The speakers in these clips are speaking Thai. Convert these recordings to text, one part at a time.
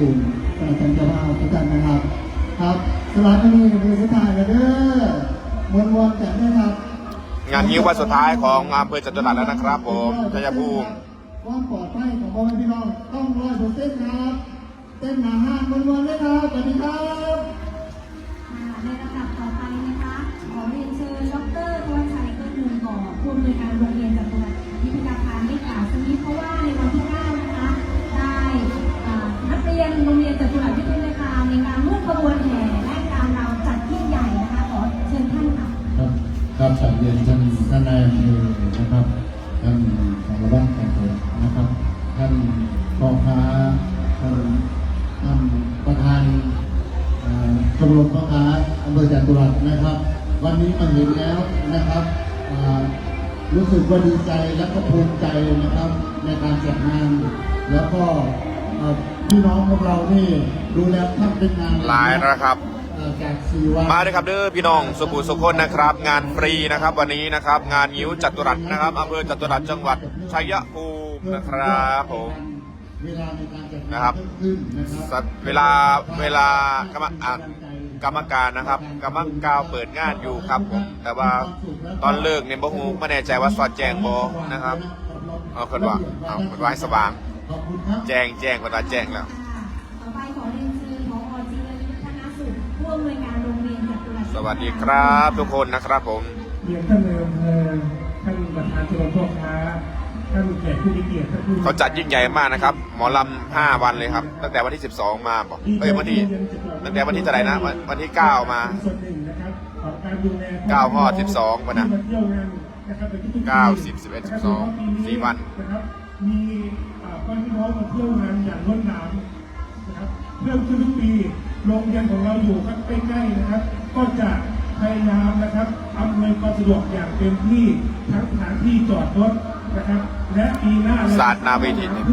ตูนแต่ท่านเจ้าภาพทุกท่านนะครับ ครับสำหรับที่นี่คือสุดท้ายแล้วเด้อมวลวนจัดนะครับ งานยิ้ววันสุดท้ายของอำเภอจตุรัสแล้วนะครับ ผมชัยภูมิความปลอดภัยของพ่อแม่พี่น้องต้องร้อยเปอร์เซ็นต์ครับ เต้นหนาห้างมวลวนเลยครับสวัสดีครับ เรียนท่านท่านนายอำเภอนะครับ ท่านสารวัตรแขกนะครับ ท่านพ่อค้าท่านท่านประธานชมรมพ่อค้าอำเภอจตุรัสนะครับ วันนี้มาเห็นแล้วนะครับรู้สึกว่าดีใจและก็ภูมิใจนะครับในการจัดงาน แล้วก็พี่น้องของเรานี่ดูแล้วท่านเป็นงานหลายนะครับ มาด้วยครับเด้อพี่น้องสุขุสุคนนะครับ งานฟรีนะครับ วันนี้นะครับ งานยิ้วจัตุรัสนะครับอำเภอจัตุรัสจังหวัดชัยภูมินะครับผมนะครับเพิ่มนะครับสัตว์เวลาเวลากรรมกรรมการนะครับ กรรมการเปิดงานอยู่ครับผมแต่ว่าตอนเลิกเนี่ยบ่ฮู้ไม่แน่ใจว่าสอดแจงบ่นะครับเอาคนว่าเอาคนว่าสว่าง แจ้งแจ้งเวลาแจ้งแล้ว วัสดีครับทุกคนนะครับผมเรียนท่านนายอำเภอท่านประธานชมรมพ่อค้าท่านแขกผู้มีเกียรติท่านผู้เขาจัดยิ่งใหญ่มากนะครับ หมอลำห้าวันเลยครับ ตั้งแต่วันที่ 12 มาบอกเอ้ยวันที่ตั้งแต่วันที่เท่าไหร่นะวันวันที่ 9 มาเป็นส่วนหนึ่งนะครับของการดูแลเก้าฮอด12วันนะ ที่มาเที่ยวงานนะครับในทุกๆปีเก้าสิบสิบเอ็ดสิบสองนะครับสี่วัน นะครับมีอ่าพ่อพี่น้องมาเที่ยวงานอย่างล้นหลามนะครับเพิ่มขึ้นทุกปีโรงเรียนของเราอยู่ใกล้ๆนะครับ ก็จะพยายามนะครับอำนวยความสะดวกอย่างเต็มที่ทั้งสถานที่จอดรถนะครับ และปีหน้าเรศาสตร์นาเวทีเ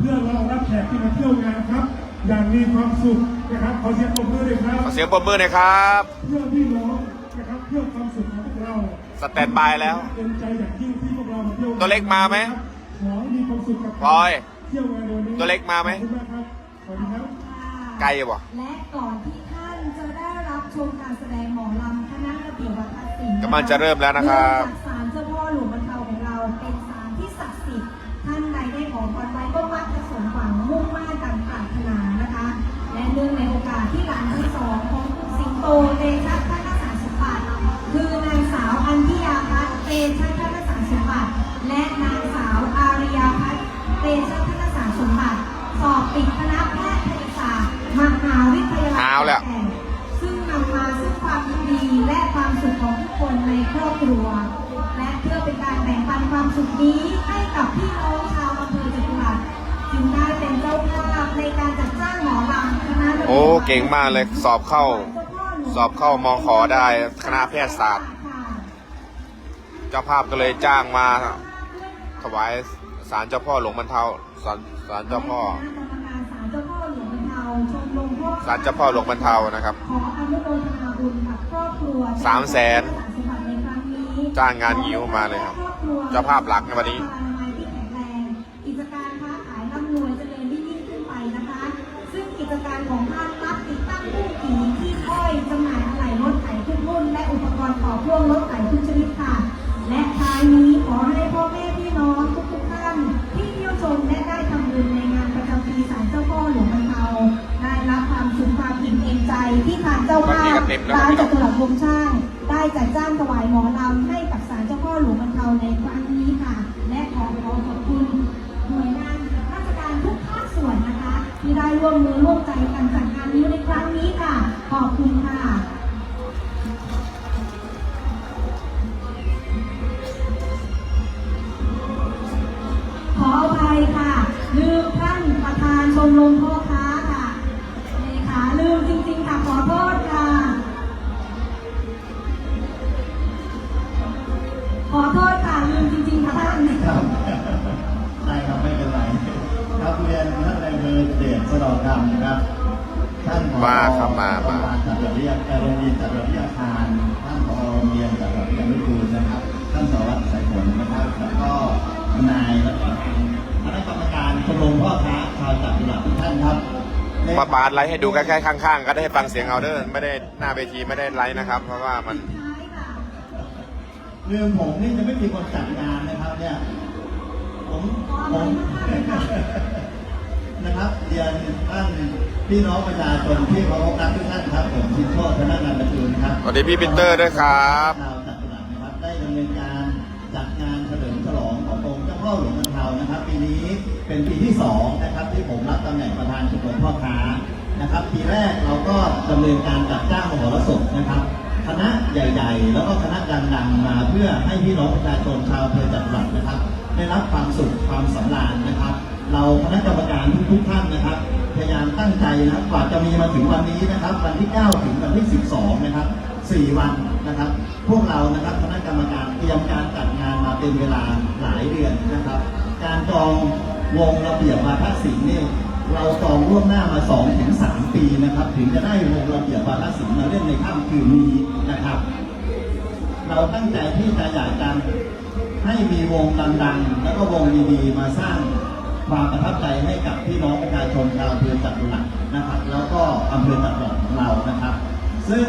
พื่อรองรับแขกที่มาเที่ยวงานครับ อย่างมีความสุขนะครับขอเสียงปรบมือเลยครับขอเสียงปรบมือหน่อยครับเพื่อพี่น้องนะครับเพื่อความสุขของพวกเราสแตนบายแล้วเป็นใจอย่างยิ่งที่พวกเรามาเที่ยวตัวเล็กมาไหมขอให้มีความสุขกับพลอยเที่ยวงานในวันนี้ตัวเล็กมาไหมขอบคุณมากครับขอบคุณครับไกลบ่และก่อนที่ท่านจะได้รับ ชมการแสดงหมอลำคณะระเบียบวัฒนศิลป์กำลังจะเริ่มแล้วนะครับเนื่องจากศาลเจ้าพ่อหลวงบรรเทาของเราเป็นศาลที่ศักดิ์สิทธิ์ท่านใดได้ขอพรไว้ก็มักจะสมหวังมุ่งมั่นดังปรารถนานะคะ และเนื่องในโอกาสที่หลานทั้งสองของคุณสิงโตเตชะ สุขนี้ให้กับพี่น้องชาวอำเภอจตุรัสจึงได้เป็นเจ้าภาพในการจัดจ้างหมอลำคณะโอ้เก่งมากเลยสอบเข้า สอบเข้ามอขอได้คณะแพทยศาสตร์ เจ้าภาพก็เลยจ้างมาถวายสารเจ้าพ่อหลวงบรรเทาสารสารเจ้าพ่อศาลเจ้าพ่อหลงบรรเทาชมรมพ่อศาลเจ้าพ่อหลวงบรรเทานะครับขออนุโมทนาบุญกับครอบครัวสามแสนจ้างงานงิ้วมาเลยครับ เจ้าภาพหลักในวันนี้อนามัยที่แข็งแรงกิจการค้าขายร่ำรวยเจริญยิ่งยิ่งขึ้นไปนะคะ ซึ่งกิจการของท่านรับติดตั้งตู้ผีที่อ้อยจำหน่ายอะไหล่รถไถทุกรุ่นและอุปกรณ์ต่อพ่วงรถไถทุกชนิดค่ะ และท้ายนี้ขอให้พ่อแม่พี่น้องทุกๆท่านที่เที่ยวชมและได้ทำบุญในงานประจำปีศาลเจ้าพ่อหลวงบรรเทาได้รับความสุขความอิ่มเอมใจที่ทางเจ้าภาวันนี้พก็เต็มแล้วร้านพี่น้จองตุรัสวงศ์ช่างได้จัดจ้างถวายหมอลำให้กับศาลเจ้าพ่อ หลวงบรรเทาในครั้งนี้ค่ะ และขอขอขอบคุณหน่วยงานราชการทุกภาคส่วนนะคะ ที่ได้ร่วมมือร่วมใจกันจัดงานนี้ในครั้งนี้ค่ะ ขอบคุณค่ะขออภัยค่ะลืมท่านประธานชมรมพ่อ เดชสนองคำนะครับท่านผอมาครับมามาโรงพยบลจัดระเบียบเอ่อโรงเรียนจัดระเบียบอาคารท่านผอโรงเรียนจัดระเบียบวิทูลนะครับ ท่านสารวัตรสายฝนนะครับ แล้วก็นายและพนักกรรมการชมรมพ่อค้าชาวจัตุรัสทุกท่านครับปาปาดไลฟ์ให้ดูใกล้ๆข้างๆ ก็ได้ฟังเสียงเอาเด้อไม่ได้หน้าเวทีไม่ได้ไลฟ์นะครับ เพราะว่ามันท้ายค่ะลืมผมนี่จะไม่มีคนจัดงานนะครับเนี่ยผมผม นะครับเรียนท่านพี่น้องประชาชนที่เคารพรักทุกท่านครับผมชินโชติธนานานประจูนครับสวัสดีพี่ปีเตอร์ด้วยครับชาวจัตุรัสนะครับได้ดำเนินการจัดงานเฉลิมฉลองขององค์เจ้าพ่อหลวงมันเทานะครับ ปีนี้เป็นปีที่สองนะครับที่ผมรับตำแหน่งประธานชมรมพ่อค้านะครับ ปีแรกเราก็ดำเนินการจัดจ้างมหรสพนะครับคณะใหญ่ ๆ แล้วก็คณะดังๆมาเพื่อให้พี่น้องประชาชนชาวอำเภอจัตุรัสนะครับ ได้รับความสุขความสำราญนะครับ เราคณะกรรมการทุกๆท่านนะครับ พยายามตั้งใจนะกว่าจะมีมาถึงวันนี้นะครับ วันที่ 9 ถึงวันที่ 12 นะครับ 4 วันนะครับ พวกเรานะครับคณะกรรมการเตรียมการจัดงานมาเป็นเวลาหลายเดือนนะครับ การจองวงระเบียบวาทศิลป์นี่เราจองล่วงหน้ามา 2 ถึง 3 ปีนะครับ ถึงจะได้วงระเบียบวาทศิลป์มาเล่นในค่ำคืนนี้นะครับ เราตั้งใจที่จะอยากจะให้มีวงดังๆ แล้วก็วงดีๆ มาสร้าง ความประทับใจให้กับพี่น้องประชาชนชาวอำเภอจัตุรัสนะครับ แล้วก็อำเภอจัตุรัสของเรานะครับ ซึ่ง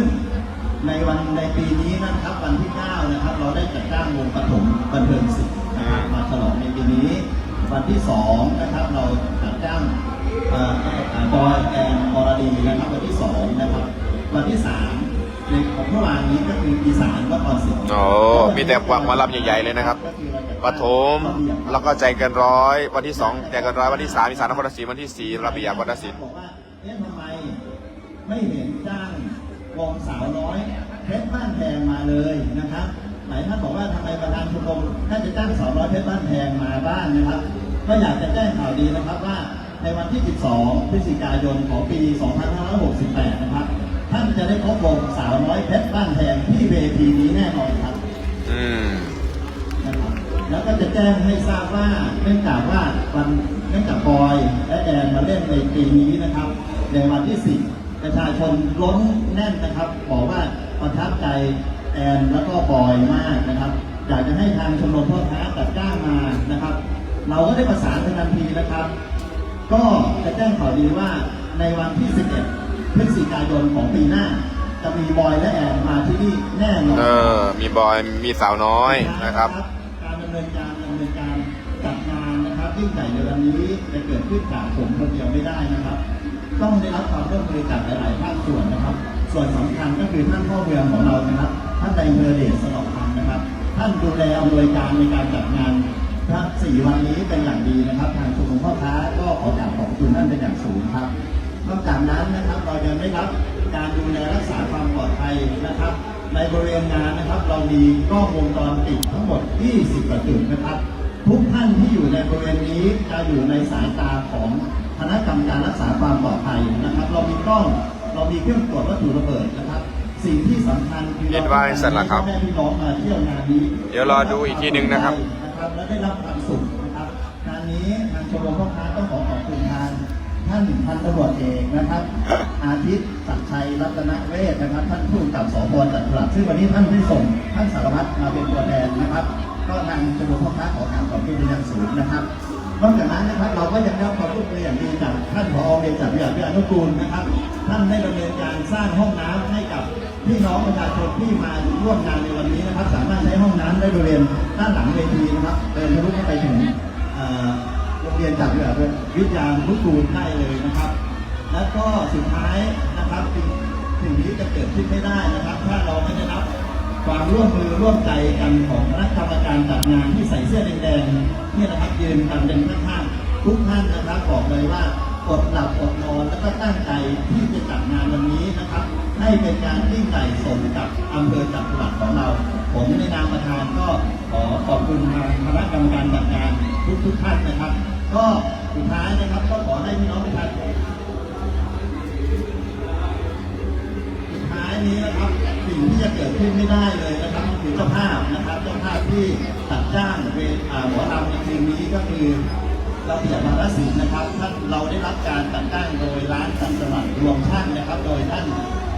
ในวันในปีนี้นะครับวันที่ 9 นะครับ เราได้จัดจ้างวงปฐมบันเทิงศิลป์นะครับมาฉลองในปีนี้ วันที่ 2 นะครับเราจัดจ้างเอ่อเอ่อบอยแอนอรดีนะครับวันที่ 2 นะครับ วันที่ 3ในของเมื่อวานนี้ก็คืออีสานนครศรีโอ้มีแต่หวังมารับใหญ่ๆเลยนะครับ ปฐมแล้วก็ใจเกินร้อย วันที่สองใจเกินร้อยวันที่สามอีสานนครศรีวันที่สี่ระเบียบวัฒนศิลป์บอกว่าเอ๊ะทำไมไม่เห็นจ้างวงสาวน้อยเพชรบ้านแพงมาเลยนะครับหลายท่านบอกว่าทำไมประธานชมรมท่านจะจ้างสาวน้อยเพชรบ้านแพงมาบ้างนะครับ ก็อยากจะแจ้งข่าวดีนะครับว่าในวันที่ 12 พฤศจิกายนของปี 2568 นะครับ ท่านจะได้พบวงสาวน้อยเพชรบ้านแพงที่เวทีนี้แน่นอนครับ จะแจ้งให้ทราบว่าเนื่องจากว่าวันเนื่องจากบอยและแอนมาเล่นในปีนี้นะครับ ในวันที่ 10 ประชาชนล้นแน่นนะครับ บอกว่าประทับใจแอนแล้วก็บอยมากนะครับ อยากจะให้ทางชมรมพ่อค้าจัดจ้างมานะครับ เราก็ได้ประสานกันทันทีนะครับ ก็จะแจ้งข่าวดีว่าในวันที่ 11 พฤศจิกายนของปีหน้าจะมีบอยและแอนมาที่นี่แน่นอนเออมีบอยมีสาวน้อยนะครับการดำเนินการดำเนินการจัดงานนะครับยิ่งใหญ่ในวันนี้จะเกิดขึ้นจากผมคนเดียวไม่ได้นะครับ ต้องได้รับความร่วมมือจากหลายๆภาคส่วนนะครับ ส่วนสำคัญก็คือท่านพ่อเมืองของเรานะครับ ท่านนายอำเภอเดชสนองพันนะครับ ท่านดูแลอำนวยการในการจัดงานทั้งสี่วันนี้เป็นอย่างดีนะครับ ทางชมรมพ่อค้าก็ขอกราบขอบคุณท่านเป็นอย่างสูงครับนอกจากนั้นนะครับเรายังได้รับการดูแลรักษาความปลอดภัยนะครับ ในบริเวณงานนะครับ เรามีกล้องวงจรปิดทั้งหมด 20กว่าจุดนะครับ ทุกท่านที่อยู่ในบริเวณนี้จะอยู่ในสายตาของคณะกรรมการรักษาความปลอดภัยนะครับ เรามีกล้องเรามีเครื่องตรวจวัตถุระเบิดนะครับ สิ่งที่สำคัญคือเรียนว่าให้เสร็จแล้วครับแม่พี่น้องมาเที่ยวงานนี้เดี๋ยวรอดูอีกทีหนึ่งนะครับ นะครับ และได้รับความสุขนะครับงานนี้ทางชมรมพ่อค้าต้องขอขอบคุณทางท่านพันตำรวจเอกนะครับ อาทิตย์ศักดิ์ ชัยรัตนเวชนะครับ ท่านผู้กำกับสพจัตุรัสซึ่งวันนี้ท่านได้ส่งท่านสารวัตรมาเป็นตัวแทนนะครับ ก็ทางชมรมพ่อค้าขอกาบขอบคุณเป็นอย่างสูงนะครับนอกจากนั้นนะครับเราก็ยังได้ความร่วมมืออย่างดีจากท่านผอเมจักรวิทยาวิทยานุกูลนะครับ ท่านได้ดำเนินการสร้างห้องน้ำให้กับพี่น้องประชาชนที่มาร่วมงานในวันนี้นะครับ สามารถใช้ห้องน้ำได้บริเวณด้านหลังเวทีนะครับเดินทะลุเข้าไปถึงเอ่อโรงเรียนจักรวิทยานุกูลได้เลยนะครับ แล้วก็สุดท้ายนะครับสิ่งนี้จะเกิดขึ้นไม่ได้นะครับ ถ้าเราไม่ได้รับความร่วมมือร่วมใจกันของคณะกรรมการจัดงานที่ใส่เสื้อแดงๆเนี่ยนะครับยืนกันเป็นข้างๆทุกท่านนะครับบอกเลยว่าอดหลับอดนอนแล้วก็ตั้งใจที่จะจัดงานวันนี้นะครับ ให้เป็นการยิ่งใหญ่สมกับอำเภอจัตุรัสของเรา ผมในนามประธานก็ขอขอบคุณทางคณะกรรมการจัดงานทุกๆท่านนะครับ ก็สุดท้ายนะครับก็ขอให้พี่น้องประชาชน ขึ้นไม่ได้เลยนะครับคือเจ้าภาพนะครับเจ้าภาพที่ตัดจ้างเวทอ่าหมอลำในคืนนี้ก็คือเราเบียบมาลศิลป์นะครับท่านเราได้รับการตัดจ้างโดยร้านจันสวัสดิ์รวมช่างนะครับ โดยท่าน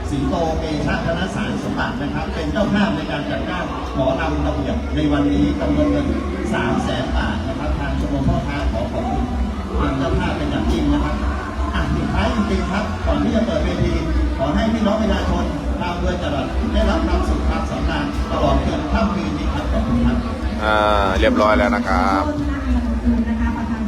สิงโตเอชาธนสารสมบัตินะครับ เป็นเจ้าภาพในการจัดจ้างหมอลำระเบียบในวันนี้จำนวนเงิน3 0 0แสนบาทนะครับ ทางชมรมพ่อค้าขอขอบคุณทางเจ้าภาพเป็นอย่างยิ่งนะครับอะสุดท้ายจริงๆครับก่อนที่จะเปิดเวทีขอให้พี่น้องประชาชน ชาวเมืองจังหวัดได้รับความสุขความสำราญตลอดคืนค่ำคืนนี้ครับขอบคุณครับอ่าเรียบร้อยแล้วนะครับต้นนายังคืนนะคะประธาน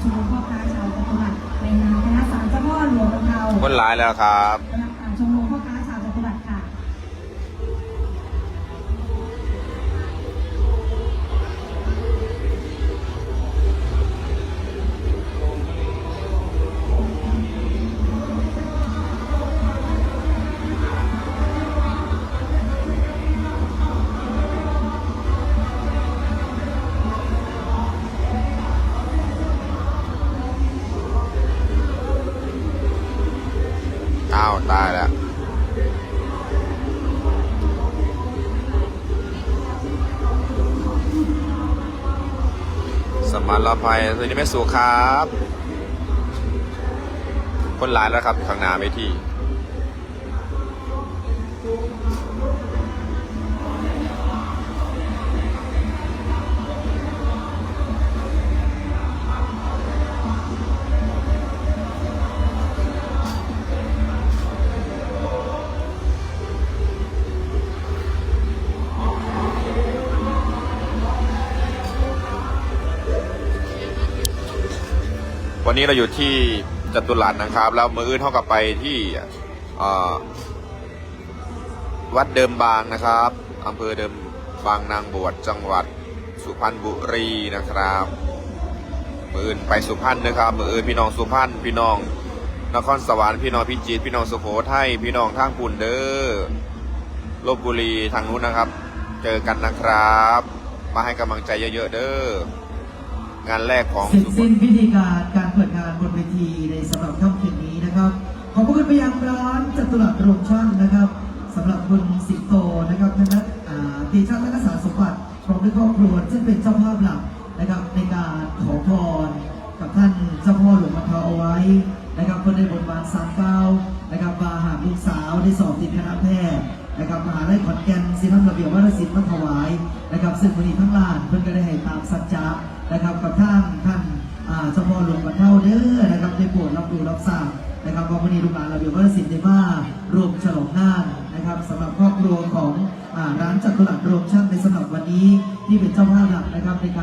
รภัยสวัสดีแม่สุครับ คนหลายแล้วครับข้างหน้าเวที วันนี้เราอยู่ที่จตุรัสนะครับ แล้วมืออื่นเท่ากับไปที่วัดเดิมบางนะครับอำเภอเดิมบางนางบวชจังหวัดสุพรรณบุรีนะครับมืออื่นไปสุพรรณนะครับมืออื่นพี่น้องสุพรรณพี่น้องนครสวรรค์พี่น้องพิจิตรพี่น้องสุโขทัยพี่น้องทางปุ่นเด้อลบบุรีทางนู้นนะครับ เจอกันนะครับ มาให้กำลังใจเยอะๆเด้อ งานแรกของเสร็จสุพรสิ้รนณพิธีการการเปิดงานบนเวทีในสำหรับค่ำคืนนี้นะครับขอบพระคุณไปยังร้านจัตุรัสโรงช่างนะครับสำหรับคุณสิงโตนะครับธนัทอ่าตีช่างและกษาสมบัติพร้อมด้วยครอบครัวซึ่งเป็นเจ้าภาพหลักนะครับในการขอพรกับท่านเจ้าพ่อหลวงพ่อเทาเอาไว้นะครับเพื่อได้บนบานสามเก้านะครับมา นะครับมหาลัยขอนแก่นศิลประเบียบวัฒนศิลป์มาถวายนะครับซึ่งวันนี้ทั้งลานเพิ่อนก็ได้ให้ตามสัจจะนะครับกับท่านท่านเจ้าพ่อหลวงบรรเทาเด้อนะครับได้โปรดรับรู้รับทราบนะครับว่าวันนี้ลูกหลานระเบียบวัฒนศิลป์ได้มารวมฉลองงานนะครับสำหรับครอบครัวของร้านจัตุรัสรวมช่างในสำหรับวันนี้ที่เป็นเจ้าภาพหลักนะครับในการ